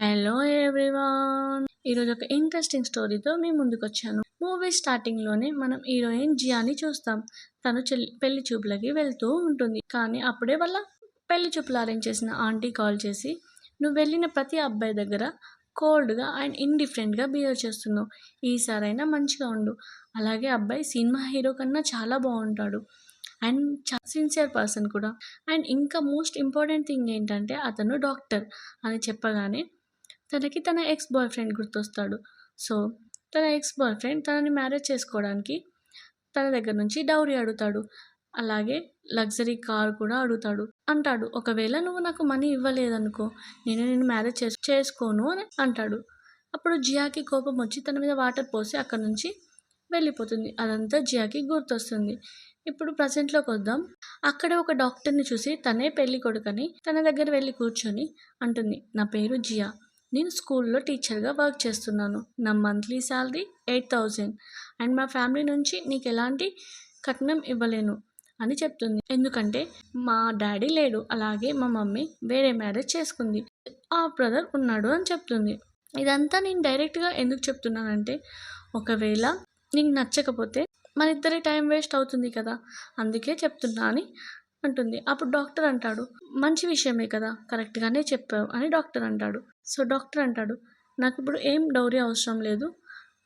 Hello everyone ఈరోజు ఒక interesting స్టోరీతో మీ ముందుకు వచ్చాను మూవీ స్టార్టింగ్లోనే మనం హీరోయిన్ జియాని చూస్తాం. తను పెళ్ళి చూపులకి వెళ్తూ ఉంటుంది. కానీ అప్పుడే వాళ్ళ పెళ్ళి చూపులు అరేంజ్ చేసిన ఆంటీ కాల్ చేసి నువ్వు వెళ్ళిన ప్రతి అబ్బాయి దగ్గర కోల్డ్గా అండ్ ఇండిఫరెంట్గా బిహేవ్ చేస్తున్నావు. ఈసారైనా మంచిగా ఉండు. అలాగే అబ్బాయి సినిమా హీరో కన్నా చాలా బాగుంటాడు. అండ్ చా సిన్సియర్ పర్సన్ కూడా. అండ్ ఇంకా మోస్ట్ ఇంపార్టెంట్ థింగ్ ఏంటంటే అతను డాక్టర్ అని చెప్పగానే తనకి తన ఎక్స్ బాయ్ ఫ్రెండ్ గుర్తొస్తాడు. సో తన ఎక్స్ బాయ్ ఫ్రెండ్ తనని మ్యారేజ్ చేసుకోవడానికి తన దగ్గర నుంచి డౌరీ అడుగుతాడు. అలాగే లగ్జరీ కార్ కూడా అడుగుతాడు. అంటాడు ఒకవేళ నువ్వు నాకు మనీ ఇవ్వలేదనుకో నేను నేను మ్యారేజ్ చేసు చేసుకోను అని అంటాడు. అప్పుడు జియాకి కోపం వచ్చి తన మీద వాటర్ పోసి అక్కడ నుంచి వెళ్ళిపోతుంది. అదంతా జియాకి గుర్తొస్తుంది. ఇప్పుడు ప్రజెంట్లోకి వద్దాం. అక్కడే ఒక డాక్టర్ని చూసి తనే పెళ్ళి కొడుకని తన దగ్గర వెళ్ళి కూర్చొని అంటుంది. నా పేరు జియా. నేను స్కూల్లో టీచర్గా వర్క్ చేస్తున్నాను. నా monthly salary eight thousand. And మా ఫ్యామిలీ నుంచి నీకు ఎలాంటి కట్నం ఇవ్వలేను అని చెప్తుంది. ఎందుకంటే మా డాడీ లేడు. అలాగే మా మమ్మీ వేరే మ్యారేజ్ చేసుకుంది. ఆ బ్రదర్ ఉన్నాడు అని చెప్తుంది. ఇదంతా నేను డైరెక్ట్గా ఎందుకు చెప్తున్నానంటే ఒకవేళ నీకు నచ్చకపోతే మన ఇద్దరి టైం వేస్ట్ అవుతుంది కదా అందుకే చెప్తున్నా అని అంటుంది. అప్పుడు డాక్టర్ అంటాడు మంచి విషయమే కదా కరెక్ట్గానే చెప్పావు అని డాక్టర్ అంటాడు. సో డాక్టర్ అంటాడు నాకు ఇప్పుడు ఏం డౌరీ అవసరం లేదు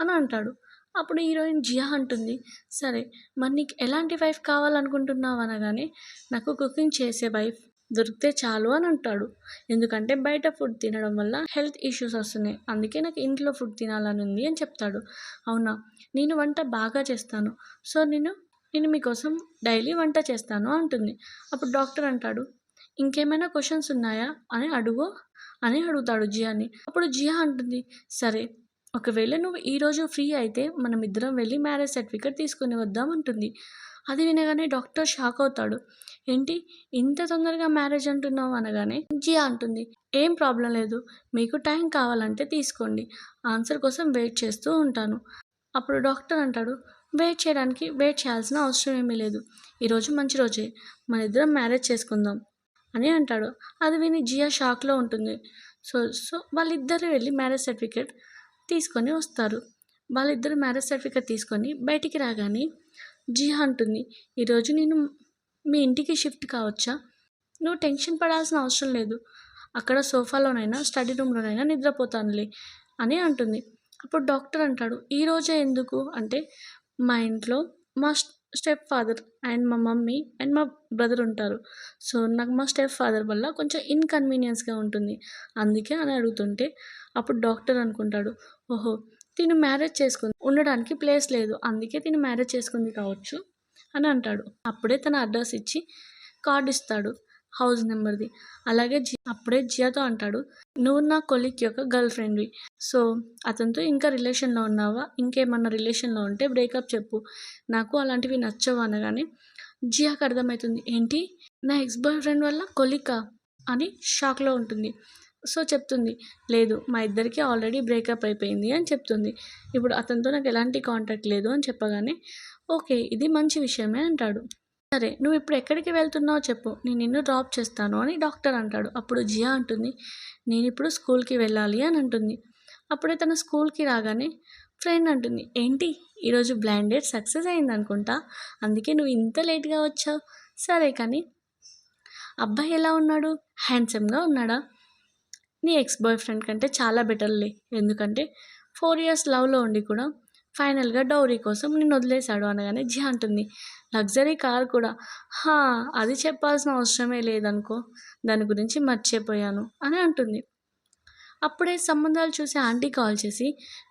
అని అంటాడు. అప్పుడు హీరోయిన్ జియా అంటుంది సరే మరి నీకు ఎలాంటి వైఫ్ కావాలనుకుంటున్నావు అనగానే నాకు కుకింగ్ చేసే వైఫ్ దొరికితే చాలు అని అంటాడు. ఎందుకంటే బయట ఫుడ్ తినడం వల్ల హెల్త్ ఇష్యూస్ వస్తున్నాయి అందుకే నాకు ఇంట్లో ఫుడ్ తినాలని ఉంది అని చెప్తాడు. అవునా నేను వంట బాగా చేస్తాను సో నేను నేను మీకోసం డైలీ వంట చేస్తాను అంటుంది. అప్పుడు డాక్టర్ అంటాడు ఇంకేమైనా క్వశ్చన్స్ ఉన్నాయా? అని అడుగు. అని అడుగుతాడు జియాని. అప్పుడు జియా అంటుంది సరే ఒకవేళ నువ్వు ఈరోజు ఫ్రీ అయితే మనం ఇద్దరం వెళ్ళి మ్యారేజ్ సర్టిఫికేట్ తీసుకుని వద్దాం అంటుంది. అది వినగానే డాక్టర్ షాక్ అవుతాడు. ఏంటి? ఇంత తొందరగా మ్యారేజ్ అంటున్నావు? అనగానే జియా అంటుంది ఏం ప్రాబ్లం లేదు. మీకు టైం కావాలంటే తీసుకోండి. ఆన్సర్ కోసం వెయిట్ చేస్తూ ఉంటాను. అప్పుడు డాక్టర్ అంటాడు వెయిట్ చేయడానికి వెయిట్ చేయాల్సిన అవసరం ఏమీ లేదు. ఈరోజు మంచి రోజే. మన ఇద్దరం మ్యారేజ్ చేసుకుందాం. అని అంటాడు. అది విని జియా షాక్లో ఉంటుంది. సో సో వాళ్ళిద్దరు వెళ్ళి మ్యారేజ్ సర్టిఫికేట్ తీసుకొని వస్తారు. వాళ్ళిద్దరు మ్యారేజ్ సర్టిఫికేట్ తీసుకొని బయటికి రాగానే జియా అంటుంది ఈరోజు నేను మీ ఇంటికి షిఫ్ట్ కావచ్చా? నువ్వు టెన్షన్ పడాల్సిన అవసరం లేదు. అక్కడ సోఫాలోనైనా స్టడీ రూమ్లోనైనా నిద్రపోతానులే అని అంటుంది. అప్పుడు డాక్టర్ అంటాడు ఈరోజే ఎందుకు? అంటే మా ఇంట్లో మా స్టెప్ ఫాదర్ అండ్ మా మమ్మీ అండ్ మా బ్రదర్ ఉంటారు. సో నాకు మా స్టెప్ ఫాదర్ వల్ల కొంచెం ఇన్కన్వీనియన్స్గా ఉంటుంది. అందుకే అని అడుగుతుంటే అప్పుడు డాక్టర్ అనుకుంటాడు ఓహో తిను మ్యారేజ్ చేసుకుంది. ఉండడానికి ప్లేస్ లేదు. అందుకే తిను మ్యారేజ్ చేసుకుంది కావచ్చు అని అంటాడు. అప్పుడే తన అడ్రస్ ఇచ్చి కార్డు ఇస్తాడు. హౌస్ నెంబర్ది. అలాగే జి అప్పుడే జియాతో అంటాడు నువ్వు నా కొలిక్ యొక్క గర్ల్ ఫ్రెండ్వి. సో అతనితో ఇంకా రిలేషన్లో ఉన్నావా? ఇంకేమన్నా రిలేషన్లో ఉంటే బ్రేకప్ చెప్పు. నాకు అలాంటివి నచ్చవు అనగానే జియాకు అర్థమవుతుంది ఏంటి? నా ఎక్స్ బాయ్ ఫ్రెండ్ వల్ల కొలికా అని షాక్లో ఉంటుంది. సో చెప్తుంది లేదు మా ఇద్దరికి ఆల్రెడీ బ్రేకప్ అయిపోయింది అని చెప్తుంది. ఇప్పుడు అతనితో నాకు ఎలాంటి కాంటాక్ట్ లేదు అని చెప్పగానే ఓకే ఇది మంచి విషయమే అంటాడు. సరే నువ్వు ఇప్పుడు ఎక్కడికి వెళ్తున్నావో చెప్పు. నేను నిన్ను డ్రాప్ చేస్తాను అని డాక్టర్ అంటాడు. అప్పుడు జియా అంటుంది నేను ఇప్పుడు స్కూల్కి వెళ్ళాలి అని అంటుంది. అప్పుడే తన స్కూల్కి రాగానే ఫ్రెండ్ అంటుంది ఏంటి? ఈరోజు బ్లైండ్ డేట్ సక్సెస్ అయింది అనుకుంటా? అందుకే నువ్వు ఇంత లేట్గా వచ్చావు. సరే కానీ అబ్బాయి ఎలా ఉన్నాడు? హ్యాండ్సమ్గా ఉన్నాడా? నీ ఎక్స్ బాయ్ ఫ్రెండ్ కంటే చాలా బెటర్లే. ఎందుకంటే ఫోర్ ఇయర్స్ లవ్లో ఉండి కూడా ఫైనల్గా డౌరీ కోసం నేను వదిలేశాడు అనగానే జీ అంటుంది. లగ్జరీ కార్ కూడా. హా అది చెప్పాల్సిన అవసరమే లేదనుకో దాని గురించి మర్చిపోయాను అని అంటుంది. అప్పుడే సంబంధాలు చూసి ఆంటీ కాల్ చేసి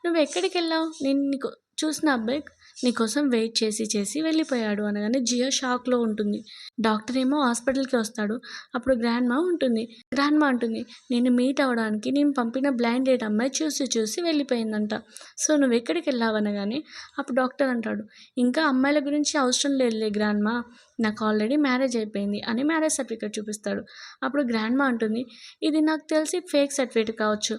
నువ్వు ఎక్కడికి వెళ్ళావు నేను నీకు చూసిన అబ్బాయి నీకోసం వెయిట్ చేసి చేసి వెళ్ళిపోయాడు అనగానే జియో షాక్లో ఉంటుంది. డాక్టర్ ఏమో హాస్పిటల్కి వస్తాడు. అప్పుడు గ్రాండ్మా ఉంటుంది. గ్రాండ్మా ఉంటుంది నేను మీట్ అవ్వడానికి నేను పంపిన బ్లైండ్ డేట్ అమ్మాయి చూసి చూసి వెళ్ళిపోయిందంట. సో నువ్వు ఎక్కడికి వెళ్ళావు? అనగానే అప్పుడు డాక్టర్ అంటాడు ఇంకా అమ్మాయిల గురించి అవసరం లేదులే గ్రాండ్మా. నాకు ఆల్రెడీ మ్యారేజ్ అయిపోయింది అని మ్యారేజ్ సర్టిఫికేట్ చూపిస్తాడు. అప్పుడు గ్రాండ్మా అంటుంది ఇది నాకు తెలిసి ఫేక్ సర్టిఫికేట్ కావచ్చు.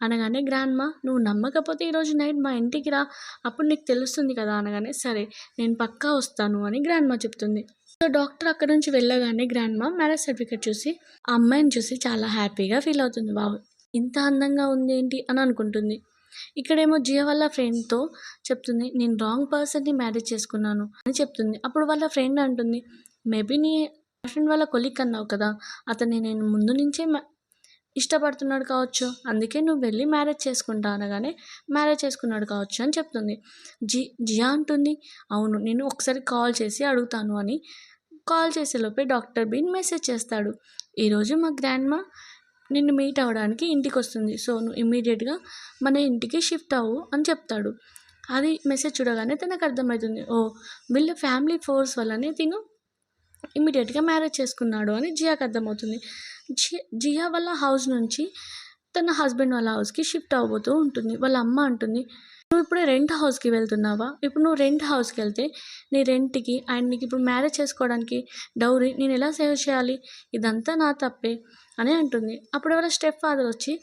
అనగానే గ్రాండ్మా నువ్వు నమ్మకపోతే ఈరోజు నైట్ మా ఇంటికి రా అప్పుడు నీకు తెలుస్తుంది కదా అనగానే సరే నేను పక్కా వస్తాను అని గ్రాండ్మా చెప్తుంది. సో డాక్టర్ అక్కడ నుంచి వెళ్ళగానే గ్రాండ్మా మ్యారేజ్ సర్టిఫికేట్ చూసి ఆ అమ్మాయిని చూసి చాలా హ్యాపీగా ఫీల్ అవుతుంది. బాబు ఇంత అందంగా ఉంది ఏంటి? అని అనుకుంటుంది. ఇక్కడేమో జియో వాళ్ళ ఫ్రెండ్తో చెప్తుంది నేను రాంగ్ పర్సన్ని మ్యారేజ్ చేసుకున్నాను అని చెప్తుంది. అప్పుడు వాళ్ళ ఫ్రెండ్ అంటుంది మేబీ నీ ఫ్రెండ్ వాళ్ళ కొలిక్ అన్నావు కదా అతన్ని నేను ముందు నుంచే ఇష్టపడుతున్నాడు కావచ్చు. అందుకే నువ్వు వెళ్ళి మ్యారేజ్ చేసుకుంటా అనగానే మ్యారేజ్ చేసుకున్నాడు కావచ్చు అని చెప్తుంది. జి జియా అంటుంది. అవును నేను ఒకసారి కాల్ చేసి అడుగుతాను అని. కాల్ చేసేలోపే డాక్టర్ బీన్ మెసేజ్ చేస్తాడు. ఈరోజు మా గ్రాండ్ మా నిన్ను మీట్ అవ్వడానికి ఇంటికి వస్తుంది సో నువ్వు ఇమ్మీడియట్గా మన ఇంటికి షిఫ్ట్ అవ్వు అని చెప్తాడు. అది మెసేజ్ చూడగానే తనకు అర్థమవుతుంది. ఓ వీళ్ళ ఫ్యామిలీ ఫోర్స్ వల్లనే తిను. ఇమ్మీడియట్గా మ్యారేజ్ చేసుకున్నాడు అని జియాకి అర్థమవుతుంది. జి జియా వాళ్ళ హౌస్ నుంచి తన హస్బెండ్ వాళ్ళ హౌస్కి షిఫ్ట్ అవ్వబోతూ ఉంటుంది. వాళ్ళ అమ్మ అంటుంది నువ్వు ఇప్పుడే రెంట్ హౌస్కి వెళ్తున్నావా? ఇప్పుడు నువ్వు రెంట్ హౌస్కి వెళ్తే నీ రెంట్కి అండ్ నీకు ఇప్పుడు మ్యారేజ్ చేసుకోవడానికి డౌరీ నేను ఎలా సేవ్ చేయాలి? ఇదంతా నా తప్పే అని అంటుంది. అప్పుడు ఎవరో స్టెప్ ఫాదర్ వచ్చి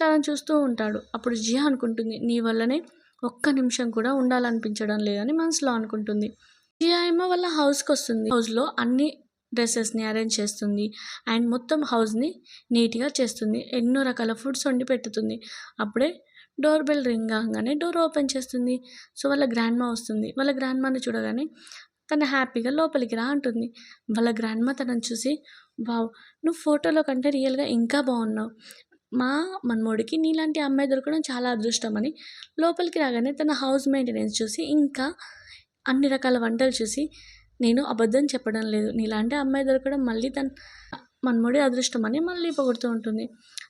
తనను చూస్తూ ఉంటాడు. అప్పుడు జియా అనుకుంటుంది నీ వల్లనే ఒక్క నిమిషం కూడా ఉండాలనిపించడం లేదని మనసులో అనుకుంటుంది. ఈ ఏమో వాళ్ళ హౌస్కి వస్తుంది హౌస్లో అన్ని డ్రెస్సెస్ని అరేంజ్ చేస్తుంది. అండ్ మొత్తం హౌస్ని నీట్గా చేస్తుంది. ఎన్నో రకాల ఫుడ్స్ వండి పెట్టుతుంది. అప్పుడే డోర్ బెల్ రింగ్ కాగానే డోర్ ఓపెన్ చేస్తుంది. సో వాళ్ళ గ్రాండ్ మా వస్తుంది. వాళ్ళ గ్రాండ్ మాని చూడగానే తను హ్యాపీగా లోపలికి రా అంటుంది. వాళ్ళ గ్రాండ్ మా తనని చూసి వావ్ నువ్వు ఫోటోలో కంటే రియల్గా ఇంకా బాగున్నావు. మా మనమోడికి నీలాంటి అమ్మాయి దొరకడం చాలా అదృష్టం అని లోపలికి రాగానే తన హౌస్ మెయింటెనెన్స్ చూసి ఇంకా అన్ని రకాల వంటలు చూసి నేను అబద్ధం చెప్పడం లేదు. నీలాంటి అమ్మాయి దొరకడం మళ్ళీ తన మనమోడి అదృష్టం అని మళ్ళీ పొగుడుతూ ఉంటుంది.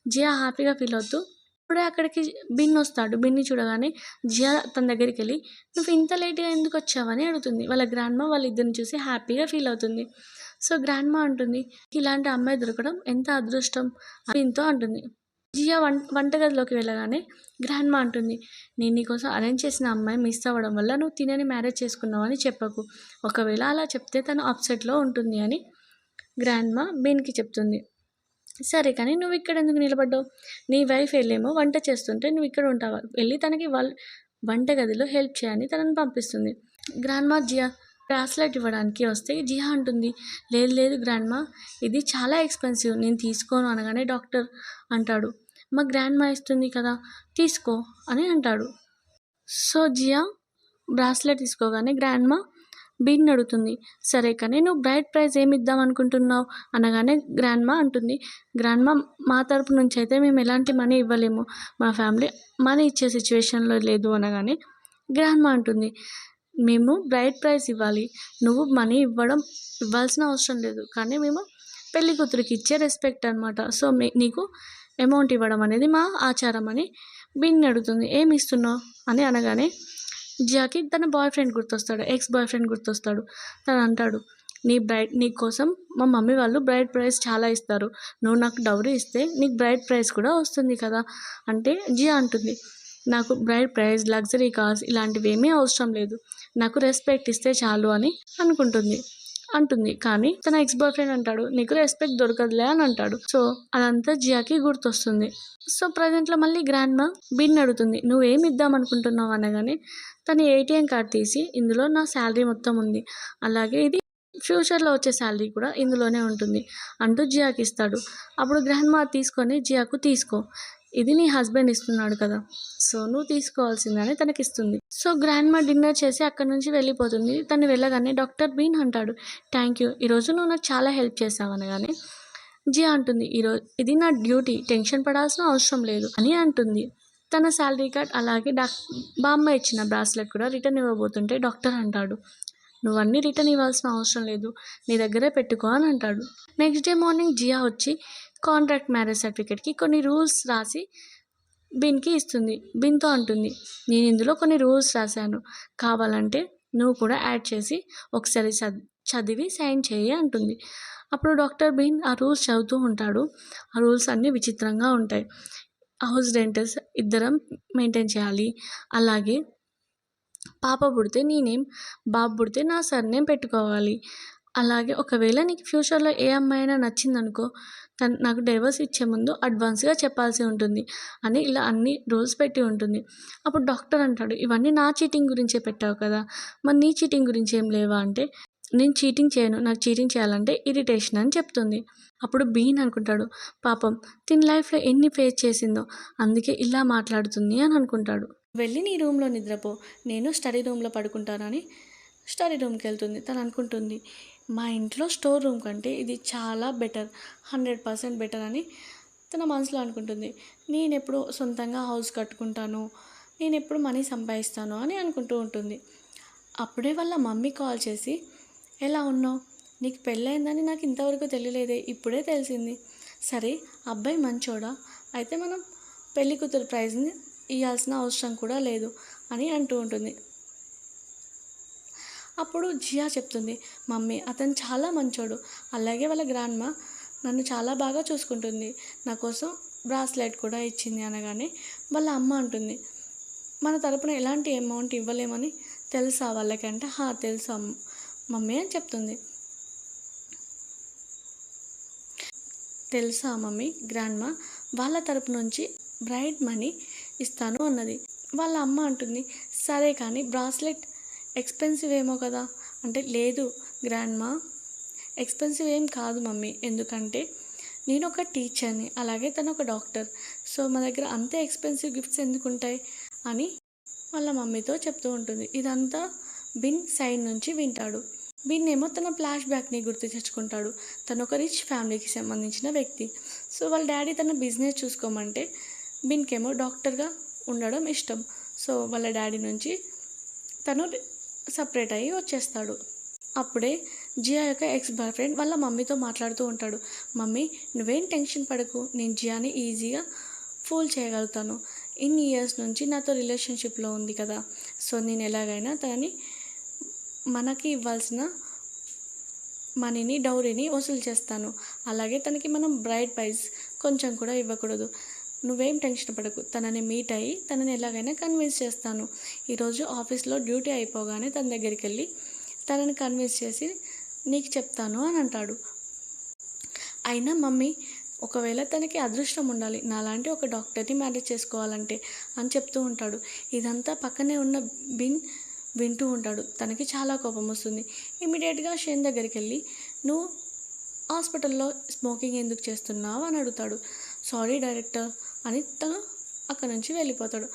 జియా హ్యాపీగా ఫీల్ అవుతూ ఇప్పుడే అక్కడికి బిన్ వస్తాడు. బిన్ని చూడగానే జియా తన దగ్గరికి వెళ్ళి నువ్వు ఇంత లేట్గా ఎందుకు వచ్చావని అడుగుతుంది. వాళ్ళ గ్రాండ్ మా వాళ్ళిద్దరిని చూసి హ్యాపీగా ఫీల్ అవుతుంది. సో గ్రాండ్ మా అంటుంది ఇలాంటి అమ్మాయి దొరకడం ఎంత అదృష్టం ఎంతో అంటుంది. జియా వం వంటగదిలోకి వెళ్ళగానే గ్రాండ్ మా అంటుంది నేను నీకోసం అరేంజ్ చేసిన అమ్మాయి మిస్ అవ్వడం వల్ల నువ్వు తినని మ్యారేజ్ చేసుకున్నావు అని చెప్పకు. ఒకవేళ అలా చెప్తే తను అప్సెట్లో ఉంటుంది అని గ్రాండ్ మా బీన్కి చెప్తుంది. సరే కానీ నువ్వు ఇక్కడ ఎందుకు నిలబడ్డావు? నీ వైఫ్ వెళ్ళేమో వంట చేస్తుంటే నువ్వు ఇక్కడ ఉంటావా? వెళ్ళి తనకి వాళ్ళ వంటగదిలో హెల్ప్ చేయని తనని పంపిస్తుంది. గ్రాండ్ మా జియా బ్రాస్లెట్ ఇవ్వడానికి వస్తే జియా అంటుంది లేదు లేదు గ్రాండ్ మా ఇది చాలా ఎక్స్పెన్సివ్ నేను తీసుకోను అనగానే డాక్టర్ అంటాడు. మా గ్రాండ్ మా ఇస్తుంది కదా తీసుకో అని అంటాడు. సో జియా బ్రాస్లెట్ తీసుకోగానే గ్రాండ్ మా బీన్ అడుగుతుంది. సరే కానీ నువ్వు బ్రైట్ ప్రైజ్ ఏమి ఇద్దాం అనుకుంటున్నావు? అనగానే గ్రాండ్ మా అంటుంది. గ్రాండ్ మా మా తరపు నుంచి అయితే మేము ఎలాంటి మనీ ఇవ్వలేము. మా ఫ్యామిలీ మనీ ఇచ్చే సిచ్యువేషన్లో లేదు అనగానే గ్రాండ్ మా అంటుంది. మేము బ్రైట్ ప్రైజ్ ఇవ్వాలి. నువ్వు మనీ ఇవ్వడం ఇవ్వాల్సిన అవసరం లేదు. కానీ మేము పెళ్ళి కూతురికి ఇచ్చే రెస్పెక్ట్ అనమాట సో మీ నీకు అమౌంట్ ఇవ్వడం అనేది మా ఆచారం అని బిన్ అడుగుతుంది. ఏమి ఇస్తున్నావు? అని అనగానే జియాకి తన బాయ్ ఫ్రెండ్ గుర్తొస్తాడు ఎక్స్ బాయ్ ఫ్రెండ్ గుర్తొస్తాడు. తను అంటాడు నీ బ్రైడ్ నీ కోసం మా మమ్మీ వాళ్ళు బ్రైడ్ ప్రైస్ చాలా ఇస్తారు. నువ్వు నాకు డౌరీ ఇస్తే నీకు బ్రైడ్ ప్రైస్ కూడా వస్తుంది కదా అంటే జియా అంటుంది. నాకు బ్రైడ్ ప్రైస్ లగ్జరీ కార్స్ ఇలాంటివి ఏమీ అవసరం లేదు. నాకు రెస్పెక్ట్ ఇస్తే చాలు అని అనుకుంటుంది. అంటుంది. కానీ తన ఎక్స్ బాయ్ ఫ్రెండ్ అంటాడు నీకు రెస్పెక్ట్ దొరకదులే అని అంటాడు. సో అదంతా జియాకి గుర్తొస్తుంది. సో ప్రజెంట్లో మళ్ళీ గ్రాండ్ మా బిన్ అడుగుతుంది నువ్వేం ఇద్దాం అనుకుంటున్నావు అనగానే తన ఏటీఎం కార్డ్ తీసి ఇందులో నా శాలరీ మొత్తం ఉంది. అలాగే ఇది ఫ్యూచర్లో వచ్చే శాలరీ కూడా ఇందులోనే ఉంటుంది అంటూ జియాకి ఇస్తాడు. అప్పుడు గ్రాండ్ మా తీసుకొని జియాకు తీసుకో. ఇది నీ హస్బెండ్ ఇస్తున్నాడు కదా. సో నువ్వు తీసుకోవాల్సిందని తనకి ఇస్తుంది సో గ్రాండ్ మా డిన్నర్ చేసి అక్కడ నుంచి వెళ్ళిపోతుంది. తను వెళ్ళగానే డాక్టర్ బీన్ అంటాడు. Thank you. ఈరోజు నువ్వు నాకు చాలా హెల్ప్ చేసావు అనగానే జియా అంటుంది. ఈరోజు ఇది నా డ్యూటీ. టెన్షన్ పడాల్సిన అవసరం లేదు అని అంటుంది. తన శాలరీ కార్డ్ అలాగే డాక్ బామ్మ ఇచ్చిన బ్రాస్లెట్ కూడా రిటర్న్ ఇవ్వబోతుంటే డాక్టర్ అంటాడు. నువ్వు అన్నీ రిటర్న్ ఇవ్వాల్సిన అవసరం లేదు. నీ దగ్గరే పెట్టుకో అని అంటాడు. నెక్స్ట్ డే మార్నింగ్ జియా వచ్చి కాంట్రాక్ట్ మ్యారేజ్ సర్టిఫికేట్కి కొన్ని రూల్స్ రాసి బిన్కి ఇస్తుంది. బిన్తో అంటుంది నేను ఇందులో కొన్ని రూల్స్ రాశాను. కావాలంటే నువ్వు కూడా యాడ్ చేసి ఒకసారి చదివి సైన్ చేయి అంటుంది. అప్పుడు డాక్టర్ బిన్ ఆ రూల్స్ చదువుతూ ఉంటాడు. ఆ రూల్స్ అన్నీ విచిత్రంగా ఉంటాయి. హౌస్ రెంటర్స్ ఇద్దరం మెయింటైన్ చేయాలి. అలాగే పాప పుడితే నీ నేమ్ బాబు పుడితే నా సర్నేమ్ పెట్టుకోవాలి. అలాగే ఒకవేళ నీకు ఫ్యూచర్లో ఏ అమ్మాయి అయినా నచ్చిందనుకో నాకు డైవర్స్ ఇచ్చే ముందు అడ్వాన్స్గా చెప్పాల్సి ఉంటుంది అని ఇలా అన్ని రూల్స్ పెట్టి ఉంటుంది. అప్పుడు డాక్టర్ అంటాడు ఇవన్నీ నా చీటింగ్ గురించే పెట్టావు కదా మరి నీ చీటింగ్ గురించి ఏం లేవా అంటే నేను చీటింగ్ చేయను నాకు చీటింగ్ చేయాలంటే ఇరిటేషన్ అని చెప్తుంది. అప్పుడు బీన్ అనుకుంటాడు పాపం తిని లైఫ్లో ఎన్ని ఫేస్ చేసిందో అందుకే ఇలా మాట్లాడుతుంది అని అనుకుంటాడు. వెళ్ళి నీ రూమ్లో నిద్రపో నేను స్టడీ రూమ్లో పడుకుంటానని స్టడీ రూమ్కి వెళ్తుంది తను అనుకుంటుంది మా ఇంట్లో స్టోర్ రూమ్ కంటే ఇది చాలా బెటర్ హండ్రెడ్ పర్సెంట్ బెటర్ అని తన మనసులో అనుకుంటుంది. నేను ఎప్పుడు సొంతంగా హౌస్ కట్టుకుంటాను నేను ఎప్పుడు మనీ సంపాదిస్తాను అని అనుకుంటూ ఉంటుంది. అప్పుడే వాళ్ళ మమ్మీ కాల్ చేసి ఎలా ఉన్నావు? నీకు పెళ్ళయిందని నాకు ఇంతవరకు తెలియలేదే ఇప్పుడే తెలిసింది. సరే అబ్బాయి మంచోడా? అయితే మనం పెళ్ళి కూతురు ప్రైజ్ని ఇవ్వాల్సిన అవసరం కూడా లేదు అని అంటూ ఉంటుంది. అప్పుడు జియా చెప్తుంది మమ్మీ అతను చాలా మంచోడు. అలాగే వాళ్ళ గ్రాండ్మా నన్ను చాలా బాగా చూసుకుంటుంది. నా కోసం బ్రాస్లెట్ కూడా ఇచ్చింది అనగానే వాళ్ళ అమ్మ అంటుంది మన తరపున ఎలాంటి అమౌంట్ ఇవ్వలేమని తెలుసా వాళ్ళకంటే? హా తెలుసు మమ్మీ అని చెప్తుంది. తెలుసా మమ్మీ గ్రాండ్మా వాళ్ళ తరపు నుంచి బ్రైడ్ మనీ ఇస్తాను అన్నది. వాళ్ళ అమ్మ అంటుంది సరే కానీ బ్రాస్లెట్ ఎక్స్పెన్సివ్ ఏమో కదా. అంటే లేదు గ్రాండ్మా ఎక్స్పెన్సివ్ ఏం కాదు మమ్మీ. ఎందుకంటే నేను ఒక టీచర్ని అలాగే తను ఒక డాక్టర్ సో మా దగ్గర అంతే ఎక్స్పెన్సివ్ గిఫ్ట్స్ ఎందుకు ఉంటాయి అని వాళ్ళ మమ్మీతో చెప్తూ ఉంటుంది. ఇదంతా బిన్ సైడ్ నుంచి వింటాడు. బిన్ ఏమో తన ఫ్లాష్ బ్యాక్ని గుర్తు తెచ్చుకుంటాడు. తను ఒక రిచ్ ఫ్యామిలీకి సంబంధించిన వ్యక్తి. సో వాళ్ళ డాడీ తన బిజినెస్ చూసుకోమంటే బిన్కేమో డాక్టర్గా ఉండడం ఇష్టం. సో వాళ్ళ డాడీ నుంచి తను సపరేట్ అయ్యి వచ్చేస్తాడు. అప్పుడే జియా యొక్క ఎక్స్ బాయ్ ఫ్రెండ్ వాళ్ళ మమ్మీతో మాట్లాడుతూ ఉంటాడు. మమ్మీ నువ్వేం టెన్షన్ పడకు. నేను జియాని ఈజీగా ఫూల్ చేయగలుగుతాను. ఇన్ని ఇయర్స్ నుంచి నాతో రిలేషన్షిప్లో ఉంది కదా. సో నేను ఎలాగైనా తనని మనకి ఇవ్వాల్సిన మనీని డౌరీని వసూలు చేస్తాను. అలాగే తనకి మనం బ్రైడ్ ప్రైజ్ కొంచెం కూడా ఇవ్వకూడదు. నువ్వేం టెన్షన్ పడకు. తనని మీట్ అయ్యి తనని ఎలాగైనా కన్విన్స్ చేస్తాను. ఈరోజు ఆఫీస్లో డ్యూటీ అయిపోగానే తన దగ్గరికి వెళ్ళి తనని కన్విన్స్ చేసి నీకు చెప్తాను అని అంటాడు. అయినా మమ్మీ ఒకవేళ తనకి అదృష్టం ఉండాలి నాలాంటి ఒక డాక్టర్ని మ్యారేజ్ చేసుకోవాలంటే అని చెప్తూ ఉంటాడు. ఇదంతా పక్కనే ఉన్న బిన్ వింటూ ఉంటాడు. తనకి చాలా కోపం వస్తుంది. ఇమీడియట్గా షేన్ దగ్గరికి వెళ్ళి నువ్వు హాస్పిటల్లో స్మోకింగ్ ఎందుకు చేస్తున్నావు? అని అడుగుతాడు. Sorry director. అని తను అక్కడి నుంచి వెళ్ళిపోతాడు.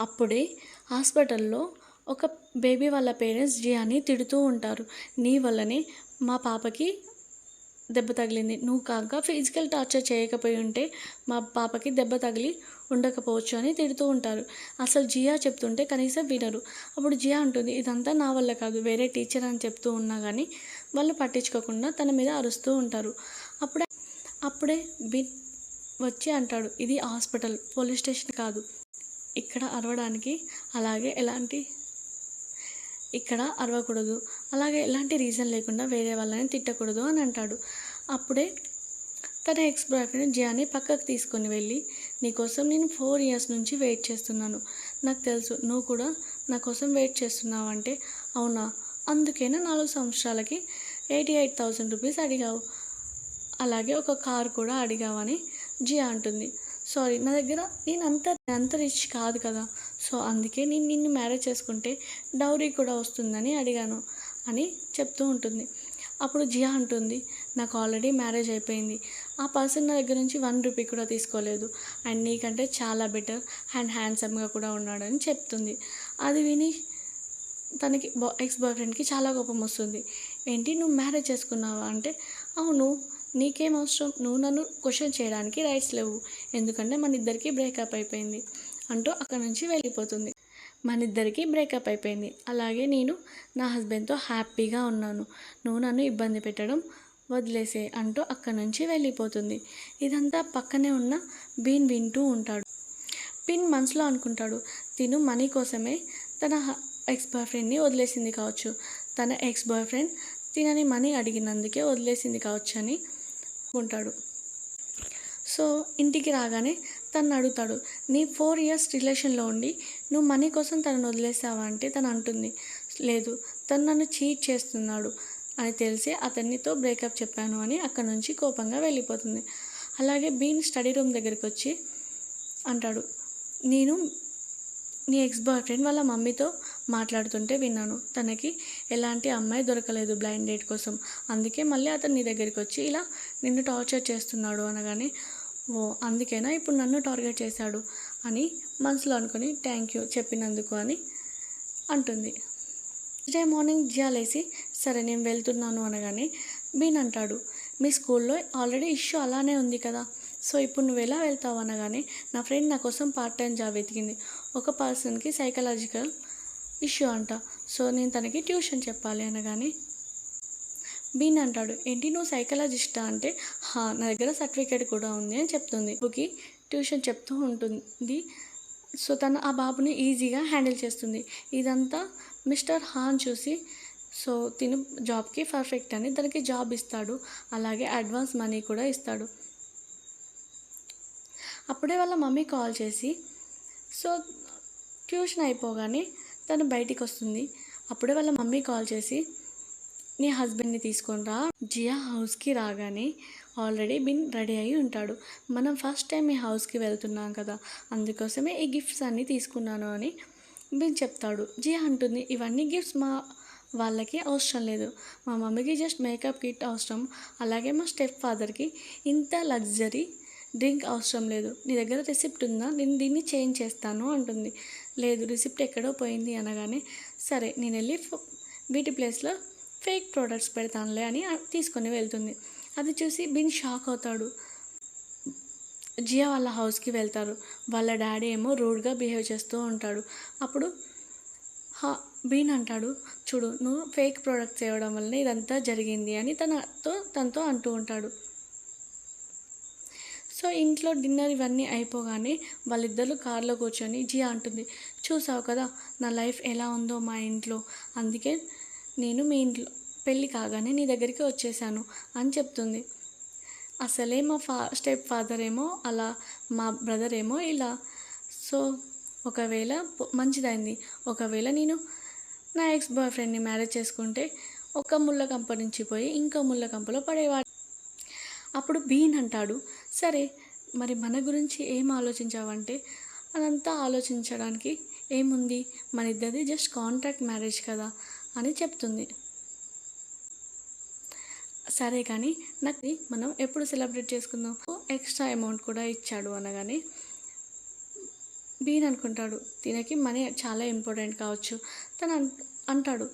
అప్పుడే హాస్పిటల్లో ఒక బేబీ వాళ్ళ పేరెంట్స్ జియాని తిడుతూ ఉంటారు. నీ వల్లనే మా పాపకి దెబ్బ తగిలింది. నువ్వు కాక ఫిజికల్ టార్చర్ చేయకపోయి ఉంటే మా పాపకి దెబ్బ తగిలి ఉండకపోవచ్చు అని తిడుతూ ఉంటారు. అసలు జియా చెప్తుంటే కనీసం వినరు. అప్పుడు జియా అంటుంది ఇదంతా నా వల్ల కాదు. వేరే టీచర్ అని చెప్తూ ఉన్నా కానీ వాళ్ళు పట్టించుకోకుండా తన మీద అరుస్తూ ఉంటారు. అప్పుడే బిన్ వచ్చి అంటాడు ఇది హాస్పిటల్ పోలీస్ స్టేషన్ కాదు. ఇక్కడ అరవడానికి అలాగే ఎలాంటి ఇక్కడ అరవకూడదు. అలాగే ఎలాంటి రీజన్ లేకుండా వేరే వాళ్ళని తిట్టకూడదు అని అంటాడు. అప్పుడే తన ఎక్స్ బాయ్ ఫ్రెండ్ జియాని పక్కకు తీసుకొని వెళ్ళి నీకోసం నేను ఫోర్ ఇయర్స్ నుంచి వెయిట్ చేస్తున్నాను. నాకు తెలుసు నువ్వు కూడా నా కోసం వెయిట్ చేస్తున్నావు అంటే అవునా? అందుకేనా నాలుగు సంవత్సరాలకి ఎయిటీ ఎయిట్ థౌసండ్ రూపీస్ అడిగావు. అలాగే ఒక కార్ కూడా అడిగావని జియా అంటుంది. సారీ నా దగ్గర నేను అంత అంత రిచ్ కాదు కదా. సో అందుకే నేను నిన్ను మ్యారేజ్ చేసుకుంటే డౌరీ కూడా వస్తుందని అడిగాను అని చెప్తూ ఉంటుంది. అప్పుడు జియా అంటుంది నాకు ఆల్రెడీ మ్యారేజ్ అయిపోయింది. ఆ పర్సన్ నా దగ్గర నుంచి వన్ రూపీ కూడా తీసుకోలేదు. అండ్ నీకంటే చాలా బెటర్ అండ్ హ్యాండ్సమ్గా కూడా ఉన్నాడని చెప్తుంది. అది విని తనకి బా ఎక్స్ బాయ్ ఫ్రెండ్కి చాలా కోపం వస్తుంది. ఏంటి నువ్వు మ్యారేజ్ చేసుకున్నావా? అంటే అవును. నీకేం అవసరం? నువ్వు నన్ను క్వశ్చన్ చేయడానికి రైట్స్ లేవు. ఎందుకంటే మన ఇద్దరికి బ్రేకప్ అయిపోయింది. అంటూ అక్కడ నుంచి వెళ్ళిపోతుంది. మన ఇద్దరికి బ్రేకప్ అయిపోయింది. అలాగే నేను నా హస్బెండ్తో హ్యాపీగా ఉన్నాను. నువ్వు నన్ను ఇబ్బంది పెట్టడం వదిలేసే అంటూ అక్కడి నుంచి వెళ్ళిపోతుంది. ఇదంతా పక్కనే ఉన్న బీన్ వింటూ ఉంటాడు. పిన్ మనసులో అనుకుంటాడు తిను మనీ కోసమే తన ఎక్స్ బాయ్ ఫ్రెండ్ని వదిలేసింది కావచ్చు. తన ఎక్స్ బాయ్ ఫ్రెండ్ తినని మనీ అడిగినందుకే వదిలేసింది కావచ్చు అని అనుకుంటాడు సో ఇంటికి రాగానే తను అడుగుతాడు నీ ఫోర్ ఇయర్స్ రిలేషన్లో ఉండి నువ్వు మనీ కోసం తనను వదిలేసావా? అంటే తను అంటుంది లేదు తను నన్ను చీట్ చేస్తున్నాడు అని తెలిసి అతనితో బ్రేకప్ చెప్పాను అని అక్కడి నుంచి కోపంగా వెళ్ళిపోతుంది. అలాగే బీన్ స్టడీ రూమ్ దగ్గరికి వచ్చి అంటాడు నేను నీ ఎక్స్ బాయ్ ఫ్రెండ్ వాళ్ళ మమ్మీతో మాట్లాడుతుంటే విన్నాను. తనకి ఎలాంటి అమ్మాయి దొరకలేదు బ్లైండ్ డేట్ కోసం. అందుకే మళ్ళీ అతను నీ దగ్గరికి వచ్చి ఇలా నిన్ను టార్చర్ చేస్తున్నాడు అనగానే ఓ అందుకేనా ఇప్పుడు నన్ను టార్గెట్ చేశాడు? అని మనసులో అనుకుని థ్యాంక్ యూ చెప్పినందుకు అని అంటుంది. డే మార్నింగ్ జియా లేసి సరే నేను వెళ్తున్నాను అనగానే బీన్ అంటాడు. మీ స్కూల్లో ఆల్రెడీ ఇష్యూ అలానే ఉంది కదా. సో ఇప్పుడు నువ్వు ఎలా వెళ్తావు? అనగానే నా ఫ్రెండ్ నా కోసం పార్ట్ టైం జాబ్ వెతికింది. ఒక పర్సన్కి సైకలాజికల్ ఇష్యూ అంట. సో నేను తనకి ట్యూషన్ చెప్పాలి అనగానే బీన్ అంటాడు. ఏంటి నువ్వు సైకలాజిస్టా? అంటే హా నా దగ్గర సర్టిఫికేట్ కూడా ఉంది అని చెప్తుంది. బుకి ట్యూషన్ చెప్తూ ఉంటుంది. సో తను ఆ బాబుని ఈజీగా హ్యాండిల్ చేస్తుంది. ఇదంతా మిస్టర్ హాన్ చూసి సో తిను జాబ్కి పర్ఫెక్ట్ అని తనకి జాబ్ ఇస్తాడు. అలాగే అడ్వాన్స్ మనీ కూడా ఇస్తాడు. అప్పుడే వాళ్ళ మమ్మీ కాల్ చేసి సో ట్యూషన్ అయిపోగానే తను బయటికి వస్తుంది. అప్పుడే వాళ్ళ మమ్మీ కాల్ చేసి నీ హస్బెండ్ని తీసుకొని రా. జియా హౌస్కి రాగానే ఆల్రెడీ బిన్ రెడీ అయి ఉంటాడు. మనం ఫస్ట్ టైం ఈ హౌస్కి వెళ్తున్నాం కదా అందుకోసమే ఈ గిఫ్ట్స్ అన్నీ తీసుకున్నాను అని బిన్ చెప్తాడు. జియా అంటుంది ఇవన్నీ గిఫ్ట్స్ మా వాళ్ళకి అవసరం లేదు. మా మమ్మీకి జస్ట్ మేకప్ కిట్ అవసరం. అలాగే మా స్టెప్ ఫాదర్కి ఇంత లగ్జరీ డ్రింక్ అవసరం లేదు. నీ దగ్గర రిసిప్ట్ ఉందా? నేను దీన్ని చేంజ్ చేస్తాను అంటుంది. లేదు రిసిప్ట్ ఎక్కడో పోయింది అనగానే సరే నేను వెళ్ళి ఫ- వీటి ప్లేస్లో ఫేక్ ప్రోడక్ట్స్ పెడతానులే అని తీసుకొని వెళ్తుంది. అది చూసి బిన్ షాక్ అవుతాడు. జియా వాళ్ళ హౌస్కి వెళ్తారు. వాళ్ళ డాడీ ఏమో రూడ్గా బిహేవ్ చేస్తూ ఉంటాడు. అప్పుడు హా బీన్ అంటాడు చూడు నువ్వు ఫేక్ ప్రోడక్ట్స్ ఇవ్వడం వల్ల ఇదంతా జరిగింది అని తనతో తనతో అంటూ ఉంటాడు. సో ఇంట్లో డిన్నర్ ఇవన్నీ అయిపోగానే వాళ్ళిద్దరూ కారులో కూర్చొని జియా అంటుంది. చూసావు కదా నా లైఫ్ ఎలా ఉందో మా ఇంట్లో. అందుకే నేను మీ ఇంట్లో పెళ్ళి కాగానే నీ దగ్గరికి వచ్చేసాను అని చెప్తుంది. అసలే మా ఫా స్టెప్ ఫాదర్ ఏమో అలా మా బ్రదర్ ఏమో ఇలా. సో ఒకవేళ మంచిదైంది. ఒకవేళ నేను నా ఎక్స్ బాయ్ ఫ్రెండ్ని మ్యారేజ్ చేసుకుంటే ఒక ముళ్ళ కంప నుంచి పోయి ఇంకో ముళ్ళ కంపలో పడేవాడు అప్పుడు బీన్ అంటాడు. సరే మరి మన గురించి ఏం ఆలోచించావంటే? అదంతా ఆలోచించడానికి ఏముంది? మన ఇద్దరిది జస్ట్ కాంట్రాక్ట్ మ్యారేజ్ కదా అని చెప్తుంది. సరే కానీ నాకు మనం ఎప్పుడు సెలబ్రేట్ చేసుకుందాం? ఎక్స్ట్రా అమౌంట్ కూడా ఇచ్చాడు అనగానే బీన్ అనుకుంటాడు. దీనికి మనీ చాలా ఇంపార్టెంట్ కావచ్చు. తను అంటాడు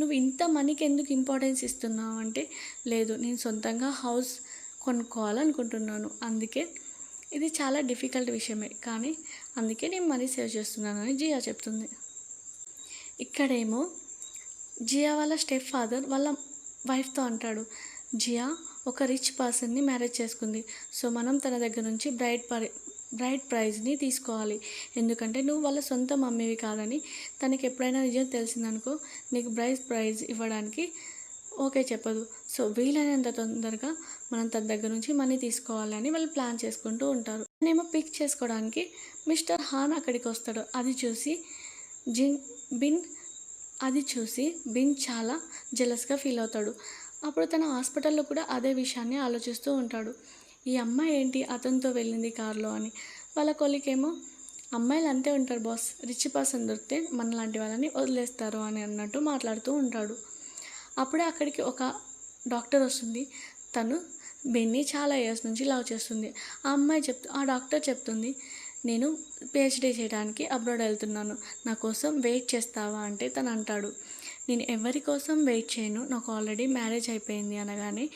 నువ్వు ఇంత మనీకి ఎందుకు ఇంపార్టెన్స్ ఇస్తున్నావు? అంటే లేదు నేను సొంతంగా హౌస్ కొనుక్కోవాలనుకుంటున్నాను. అందుకే ఇది చాలా డిఫికల్ట్ విషయమే. కానీ అందుకే నేను మనీ సేవ్ చేస్తున్నానని జియా చెప్తుంది. ఇక్కడేమో జియా వాళ్ళ స్టెప్ ఫాదర్ వాళ్ళ వైఫ్తో అంటాడు. జియా ఒక రిచ్ పర్సన్ని మ్యారేజ్ చేసుకుంది. సో మనం తన దగ్గర నుంచి బ్రైట్ పరి బ్రైట్ ప్రైజ్ని తీసుకోవాలి. ఎందుకంటే నువ్వు వాళ్ళ సొంత మమ్మీవి కాదని తనకి ఎప్పుడైనా నిజం తెలిసిందనుకో నీకు బ్రైజ్ ప్రైజ్ ఇవ్వడానికి ఓకే చెప్పదు. సో వీలైనంత తొందరగా మనం తన దగ్గర నుంచి మనీ తీసుకోవాలని వాళ్ళు ప్లాన్ చేసుకుంటూ ఉంటారు. నేమో పిక్ చేసుకోవడానికి మిస్టర్ హాన్ అక్కడికి వస్తాడు. అది చూసి జిన్ బిన్ అది చూసి బిన్ చాలా జెలస్గా ఫీల్ అవుతాడు. అప్పుడు తన హాస్పిటల్లో కూడా అదే విషయాన్ని ఆలోచిస్తూ ఉంటాడు. ఈ అమ్మాయి ఏంటి? అతనితో వెళ్ళింది కారులో అని. వాళ్ళ కొలికేమో అమ్మాయిలు అంతే ఉంటారు బాస్. రిచ్ పర్సన్ దొరికితే మన లాంటి వాళ్ళని వదిలేస్తారు అని అన్నట్టు మాట్లాడుతూ ఉంటాడు. అప్పుడే అక్కడికి ఒక డాక్టర్ వస్తుంది. తను బెన్ని చాలా ఇయర్స్ నుంచి లవ్ చేస్తుంది. ఆ అమ్మాయి చెప్తూ ఆ డాక్టర్ చెప్తుంది నేను పిహెచ్డీ చేయడానికి అబ్రాడ్ వెళ్తున్నాను. నా కోసం వెయిట్ చేస్తావా? అంటే తను అంటాడు నేను ఎవరి కోసం వెయిట్ చేయను? నాకు ఆల్రెడీ మ్యారేజ్ అయిపోయింది అనగానే.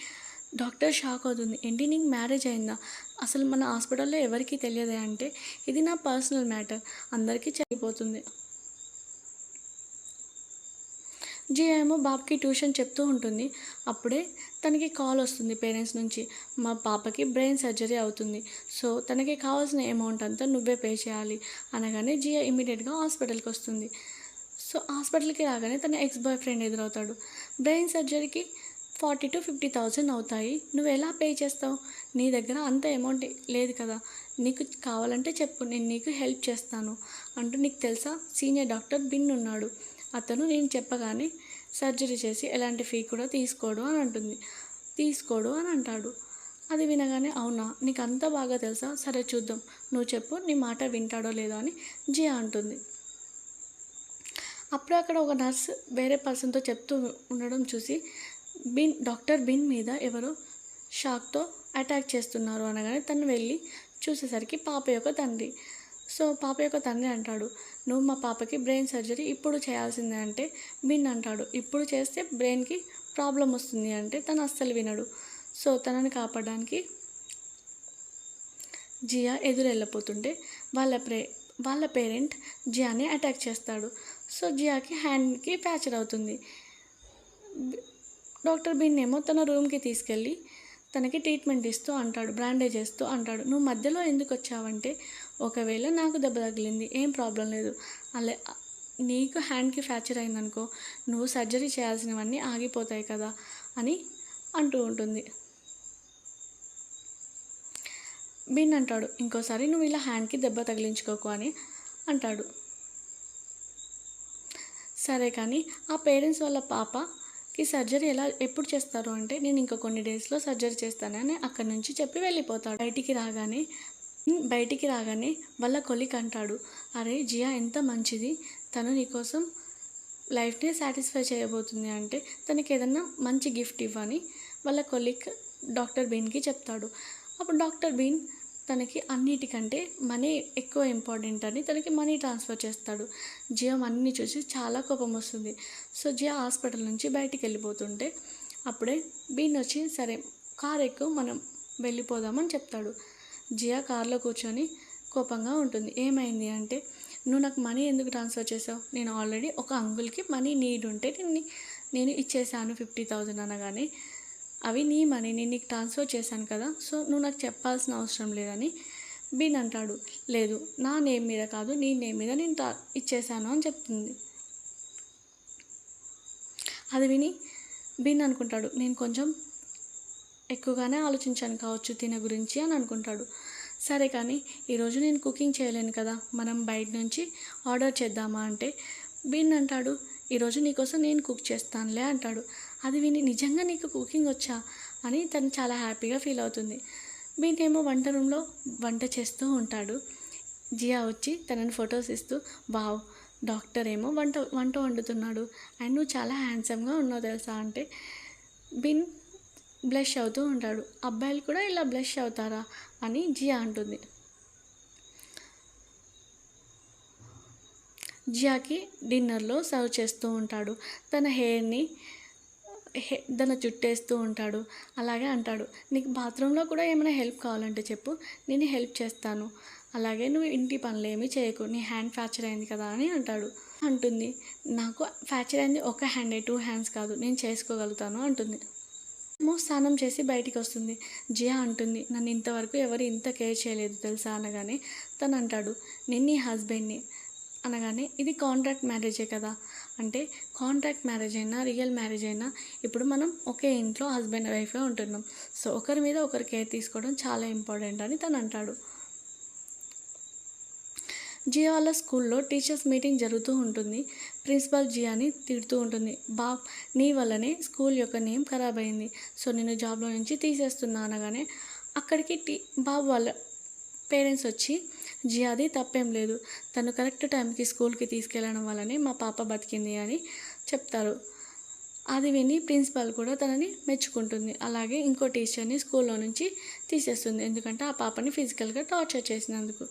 డాక్టర్ షాక్ అవుతుంది ఏంటి నీకు మ్యారేజ్ అయిందా? అసలు మన హాస్పిటల్లో ఎవరికీ తెలియదే అంటే ఇది నా పర్సనల్ మ్యాటర్ అందరికీ చనిపోతుంది జియా ఏమో బాబుకి ట్యూషన్ చెప్తూ ఉంటుంది. అప్పుడే తనకి కాల్ వస్తుంది పేరెంట్స్ నుంచి. మా పాపకి బ్రెయిన్ సర్జరీ అవుతుంది. సో తనకి కావాల్సిన అమౌంట్ అంతా నువ్వే పే చేయాలి అనగానే జియా ఇమీడియట్గా హాస్పిటల్కి వస్తుంది. సో హాస్పిటల్కి రాగానే తన ఎక్స్ బాయ్ ఫ్రెండ్ ఎదురవుతాడు. బ్రెయిన్ సర్జరీకి ఫార్టీ టు ఫిఫ్టీ థౌజండ్ అవుతాయి. నువ్వు ఎలా పే చేస్తావు? నీ దగ్గర అంత అమౌంట్ లేదు కదా. నీకు కావాలంటే చెప్పు. నేను నీకు హెల్ప్ చేస్తాను. అంటూ నీకు తెలుసా? సీనియర్ డాక్టర్ బిన్ ఉన్నాడు అతను నేను చెప్పగానే సర్జరీ చేసి ఎలాంటి ఫీ కూడా తీసుకోడు అని అంటుంది. తీసుకోడు అని అంటాడు. అది వినగానే అవునా నీకు అంత బాగా తెలుసా? సరే చూద్దాం. నువ్వు చెప్పు నీ మాట వింటాడో లేదో అని జియా అంటుంది. అప్పుడే అక్కడ ఒక నర్స్ వేరే పర్సన్తో చెప్తూ ఉండడం చూసి బిన్ డాక్టర్ బిన్ మీద ఎవరో షాక్తో అటాక్ చేస్తున్నారు అనగానే తను వెళ్ళి చూసేసరికి పాప యొక్క తండ్రి. సో పాప యొక్క తండ్రి అంటాడు నువ్వు మా పాపకి బ్రెయిన్ సర్జరీ ఇప్పుడు చేయాల్సిందే అంటే బిన్ అంటాడు. ఇప్పుడు చేస్తే బ్రెయిన్కి ప్రాబ్లం వస్తుంది అంటే తను అస్సలు వినడు. సో తనని కాపాడడానికి జియా ఎదురు వెళ్ళిపోతుంటే వాళ్ళ ప్రే వాళ్ళ పేరెంట్ జియాని అటాక్ చేస్తాడు. సో జియాకి హ్యాండ్కి ఫ్రాక్చర్ అవుతుంది. డాక్టర్ బిన్ ఏమో తన రూమ్కి తీసుకెళ్ళి తనకి ట్రీట్మెంట్ ఇస్తూ అంటాడు బ్రాండేజ్ చేస్తూ అంటాడు. నువ్వు మధ్యలో ఎందుకు వచ్చావంటే ఒకవేళ నాకు దెబ్బ తగిలింది ఏం ప్రాబ్లం లేదు. అలా నీకు హ్యాండ్కి ఫ్రాక్చర్ అయిందనుకో నువ్వు సర్జరీ చేయాల్సినవన్నీ ఆగిపోతాయి కదా అని అంటూ ఉంటుంది. బిన్ అంటాడు ఇంకోసారి నువ్వు ఇలా హ్యాండ్కి దెబ్బ తగిలించుకోకు అని అంటాడు. సరే కానీ ఆ పేరెంట్స్ వాళ్ళ పాపకి సర్జరీ ఎలా ఎప్పుడు చేస్తారు అంటే నేను ఇంకా కొన్ని డేస్లో సర్జరీ చేస్తానని అక్కడి నుంచి చెప్పి వెళ్ళిపోతాడు. బయటికి రాగానే బయటికి రాగానే వాళ్ళ కొలిక్ అంటాడు. అరే జియా ఎంత మంచిది. తను నీకోసం లైఫ్ని సాటిస్ఫై చేయబోతుంది అంటే తనకి ఏదన్నా మంచి గిఫ్ట్ ఇవ్వని వాళ్ళ కొలిక్ డాక్టర్ బీన్కి చెప్తాడు. అప్పుడు డాక్టర్ బీన్ తనకి అన్నిటికంటే మనీ ఎక్కువ ఇంపార్టెంట్ అని తనకి మనీ ట్రాన్స్ఫర్ చేస్తాడు. జియో మనీని చూసి చాలా కోపం వస్తుంది. సో జియో హాస్పిటల్ నుంచి బయటికి వెళ్ళిపోతుంటే అప్పుడే బీన్ వచ్చి సరే కార్ ఎక్కువ మనం వెళ్ళిపోదామని చెప్తాడు. జియా కార్లో కూర్చొని కోపంగా ఉంటుంది. ఏమైంది అంటే నువ్వు నాకు మనీ ఎందుకు ట్రాన్స్ఫర్ చేసావు నేను ఆల్రెడీ ఒక అంగుల్కి మనీ నీడ్ ఉంటే నేను నేను ఇచ్చేసాను ఫిఫ్టీ థౌజండ్ అనగానే అవి నీ మనీ నేను నీకు ట్రాన్స్ఫర్ చేశాను కదా సో నువ్వు నాకు చెప్పాల్సిన అవసరం లేదని బిన్ అంటాడు. లేదు నా నేమ్ మీద కాదు నీ నేమ్ మీద నేను ఇచ్చేసాను అని చెప్తుంది. అది విని బిన్ అనుకుంటాడు. నేను కొంచెం ఎక్కువగానే ఆలోచించాను కావచ్చు తిన గురించి అని అనుకుంటాడు. సరే కానీ ఈరోజు నేను కుకింగ్ చేయలేను కదా మనం బయట నుంచి ఆర్డర్ చేద్దామా అంటే వీణ్ అంటాడు ఈరోజు నీకోసం నేను కుక్ చేస్తానులే అంటాడు. అది విని నిజంగా నీకు కుకింగ్ వచ్చా అని తను చాలా హ్యాపీగా ఫీల్ అవుతుంది. బీన్ ఏమో వంట రూమ్లో వంట చేస్తూ ఉంటాడు. జియా వచ్చి తనని ఫొటోస్ ఇస్తూ వావ్ డాక్టర్ ఏమో వంట వంట వండుతున్నాడు. అండ్ నువ్వు చాలా హ్యాండ్సమ్గా ఉన్నావు తెలుసా? అంటే బిన్ బ్లష్ అవుతూ ఉంటాడు. అబ్బాయిలు కూడా ఇలా బ్లష్ అవుతారా? అని జియా అంటుంది. జియాకి డిన్నర్లో సర్వ్ చేస్తూ ఉంటాడు. తన హెయిర్ని హె తన చుట్టేస్తూ ఉంటాడు. అలాగే అంటాడు నీకు బాత్రూంలో కూడా ఏమైనా హెల్ప్ కావాలంటే చెప్పు. నేను హెల్ప్ చేస్తాను. అలాగే నువ్వు ఇంటి పనులు ఏమీ చేయకు. నీ హ్యాండ్ ఫ్రాక్చర్ అయింది కదా అని అంటాడు. అంటుంది నాకు ఫ్రాక్చర్ అయింది ఒక హ్యాండే టూ హ్యాండ్స్ కాదు. నేను చేసుకోగలుగుతాను అంటుంది. మో స్నానం చేసి బయటికి వస్తుంది జియా అంటుంది నన్ను ఇంతవరకు ఎవరు ఇంత కేర్ చేయలేదు తెలుసా? అనగానే తను అంటాడు నిన్నీ నీ హస్బెండ్ని. అనగానే ఇది కాంట్రాక్ట్ మ్యారేజే కదా. అంటే కాంట్రాక్ట్ మ్యారేజ్ అయినా రియల్ మ్యారేజ్ అయినా ఇప్పుడు మనం ఒకే ఇంట్లో హస్బెండ్ వైఫే ఉంటున్నాం. సో ఒకరి మీద ఒకరు కేర్ తీసుకోవడం చాలా ఇంపార్టెంట్ అని తను అంటాడు. జియా వాళ్ళ స్కూల్లో టీచర్స్ మీటింగ్ జరుగుతూ ఉంటుంది. ప్రిన్సిపల్ జియాని తిడుతూ ఉంటుంది. బాబ్ నీ వల్లనే స్కూల్ యొక్క నేమ్ ఖరాబ్ అయింది. సో నేను జాబ్లో నుంచి తీసేస్తున్నా అనగానే అక్కడికి టీ బాబు వాళ్ళ పేరెంట్స్ వచ్చి జియాది తప్పేం లేదు. తను కరెక్ట్ టైంకి స్కూల్కి తీసుకెళ్ళడం వల్లనే మా పాప బతికింది అని చెప్తారు. అది విని ప్రిన్సిపాల్ కూడా తనని మెచ్చుకుంటుంది. అలాగే ఇంకో టీచర్ని స్కూల్లో నుంచి తీసేస్తుంది. ఎందుకంటే ఆ పాపని ఫిజికల్గా టార్చర్ చేసినందుకు.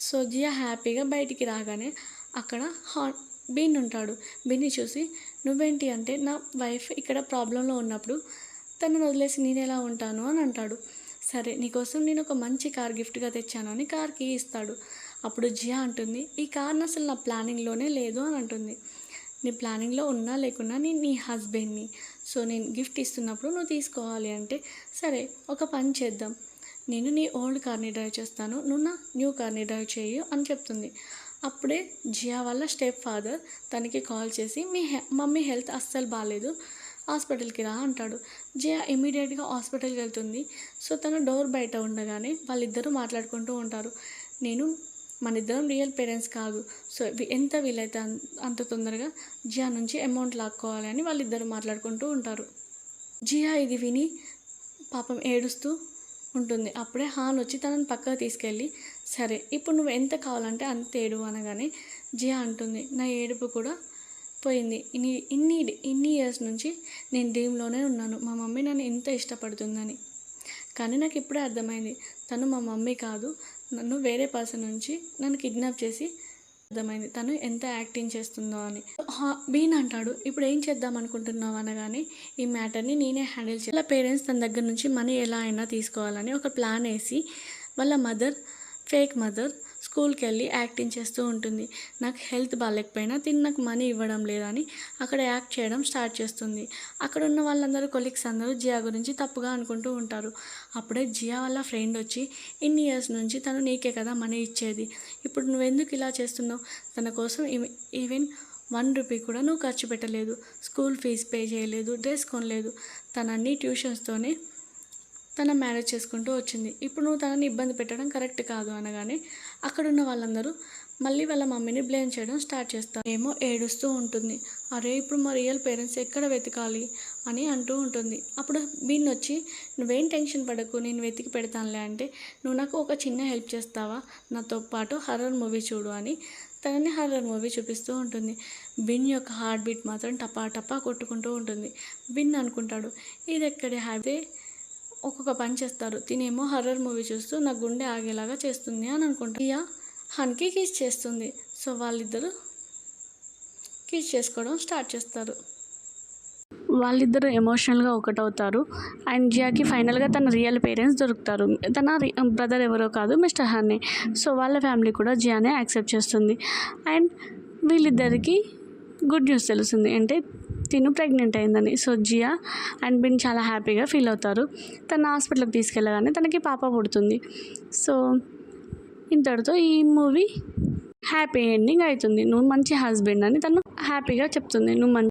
సో జియా హ్యాపీగా బయటికి రాగానే అక్కడ హా బిన్ ఉంటాడు. బిన్ని చూసి నువ్వేంటి అంటే నా వైఫ్ ఇక్కడ ప్రాబ్లంలో ఉన్నప్పుడు తనను వదిలేసి నేను ఎలా ఉంటాను? అని అంటాడు. సరే నీకోసం నేను ఒక మంచి కార్ గిఫ్ట్గా తెచ్చాను అని కార్కి ఇస్తాడు. అప్పుడు జియా అంటుంది ఈ కార్ని అసలు నా ప్లానింగ్లోనే లేదు అని అంటుంది. నీ ప్లానింగ్లో ఉన్నా లేకున్నా నేను నీ హస్బెండ్ని. సో నేను గిఫ్ట్ ఇస్తున్నప్పుడు నువ్వు తీసుకోవాలి అంటే సరే ఒక పని చేద్దాం. నేను నీ ఓల్డ్ కార్ని డ్రైవ్ చేస్తాను. నువ్వు నా న్యూ కార్ని డ్రైవ్ చేయు అని చెప్తుంది. అప్పుడే జియా వాళ్ళ స్టెప్ ఫాదర్ తనకి కాల్ చేసి మీ మమ్మీ హెల్త్ అస్సలు బాగాలేదు హాస్పిటల్కి రా అంటాడు. జియా ఇమీడియట్గా హాస్పిటల్కి వెళ్తుంది. సో తను డోర్ బయట ఉండగానే వాళ్ళిద్దరూ మాట్లాడుకుంటూ ఉంటారు. నేను మన ఇద్దరం రియల్ పేరెంట్స్ కాదు. సో ఎంత వీలైతే అంత తొందరగా జియా నుంచి అమౌంట్ లాక్కోవాలి అని వాళ్ళిద్దరూ మాట్లాడుకుంటూ ఉంటారు. జియా ఇది విని పాపం ఏడుస్తూ ఉంటుంది. అప్పుడే హాన్ వచ్చి తనని పక్కకు తీసుకెళ్ళి సరే ఇప్పుడు నువ్వు ఎంత కావాలంటే అంత ఏడు అనగానే జియా అంటుంది నా ఏడుపు కూడా పోయింది. ఇన్ని ఇన్ని ఇన్ని ఇయర్స్ నుంచి నేను డ్రీమ్లోనే ఉన్నాను. మా మమ్మీ నన్ను ఎంత ఇష్టపడుతుందని. కానీ నాకు ఇప్పుడే అర్థమైంది. తను మా మమ్మీ కాదు. నన్ను వేరే పర్సన్ నుంచి నన్ను కిడ్నాప్ చేసి అర్థమైంది. తను ఎంత యాక్టింగ్ చేస్తుందో అని. హా- బీన్ అంటాడు. ఇప్పుడు ఏం చేద్దాం అనుకుంటున్నావు అనగానే ఈ మ్యాటర్ని నేనే హ్యాండిల్ చేయాలి వాళ్ళ పేరెంట్స్ తన దగ్గర నుంచి మనీ ఎలా అయినా తీసుకోవాలని ఒక ప్లాన్ వేసి వాళ్ళ మదర్ ఫేక్ మదర్ స్కూల్కి వెళ్ళి యాక్టింగ్ చేస్తూ ఉంటుంది. నాకు హెల్త్ బాగాలేకపోయినా తిని నాకు మనీ ఇవ్వడం లేదని అక్కడ యాక్ట్ చేయడం స్టార్ట్ చేస్తుంది. అక్కడ ఉన్న వాళ్ళందరూ కొలీగ్స్ అందరూ జియా గురించి తప్పుగా అనుకుంటూ ఉంటారు. అప్పుడే జియా వాళ్ళ ఫ్రెండ్ వచ్చి ఇన్ని ఇయర్స్ నుంచి తను నీకే కదా మనీ ఇచ్చేది. ఇప్పుడు నువ్వెందుకు ఇలా చేస్తున్నావు? తన కోసం ఈవెన్ వన్ రూపీ కూడా నువ్వు ఖర్చు పెట్టలేదు. స్కూల్ ఫీజు పే చేయలేదు డ్రెస్ కొనలేదు. తన అన్ని ట్యూషన్స్తోనే తన మ్యారేజ్ చేసుకుంటూ వచ్చింది. ఇప్పుడు నువ్వు తనని ఇబ్బంది పెట్టడం కరెక్ట్ కాదు అనగానే అక్కడున్న వాళ్ళందరూ మళ్ళీ వాళ్ళ మమ్మీని బ్లేమ్ చేయడం స్టార్ట్ చేస్తారు. ఏమో ఏడుస్తూ ఉంటుంది. అరే ఇప్పుడు మా రియల్ పేరెంట్స్ ఎక్కడ వెతకాలి అని అంటూ ఉంటుంది. అప్పుడు బీన్ వచ్చి నువ్వేం టెన్షన్ పడకు నేను వెతికి పెడతానులే అంటే నువ్వు నాకు ఒక చిన్న హెల్ప్ చేస్తావా? నాతో పాటు హర్రర్ మూవీ చూడు అని తనని హర్రర్ మూవీ చూపిస్తూ ఉంటుంది. బిన్ యొక్క హార్ట్ బీట్ మాత్రం టపా టపా కొట్టుకుంటూ ఉంటుంది. బిన్ అనుకుంటాడు ఇది ఎక్కడే హ్యాపీ? ఒక్కొక్క పని చేస్తారు. తినేమో హర్రర్ మూవీ చూస్తూ నా గుండె ఆగేలాగా చేస్తుంది అని అనుకుంటా. ఇయా హన్కి కిస్ చేస్తుంది. సో వాళ్ళిద్దరూ కిస్ చేసుకోవడం స్టార్ట్ చేస్తారు. వాళ్ళిద్దరూ ఎమోషనల్గా ఒకటవుతారు. అండ్ జియాకి ఫైనల్గా తన రియల్ పేరెంట్స్ దొరుకుతారు. తన బ్రదర్ ఎవరో కాదు మిస్టర్ హర్నే సో వాళ్ళ ఫ్యామిలీ కూడా జియానే యాక్సెప్ట్ చేస్తుంది. అండ్ వీళ్ళిద్దరికీ గుడ్ న్యూస్ తెలుస్తుంది. అంటే తిను ప్రెగ్నెంట్ అయిందని. సో జియా అండ్ బిన్ చాలా హ్యాపీగా ఫీల్ అవుతారు. తన హాస్పిటల్కి తీసుకెళ్ళగానే తనకి పాప పుడుతుంది. సో ఇంతటితో ఈ మూవీ హ్యాపీ ఎండింగ్ అవుతుంది. నువ్వు మంచి హస్బెండ్ అని తను హ్యాపీగా చెప్తుంది. నువ్వు మంచి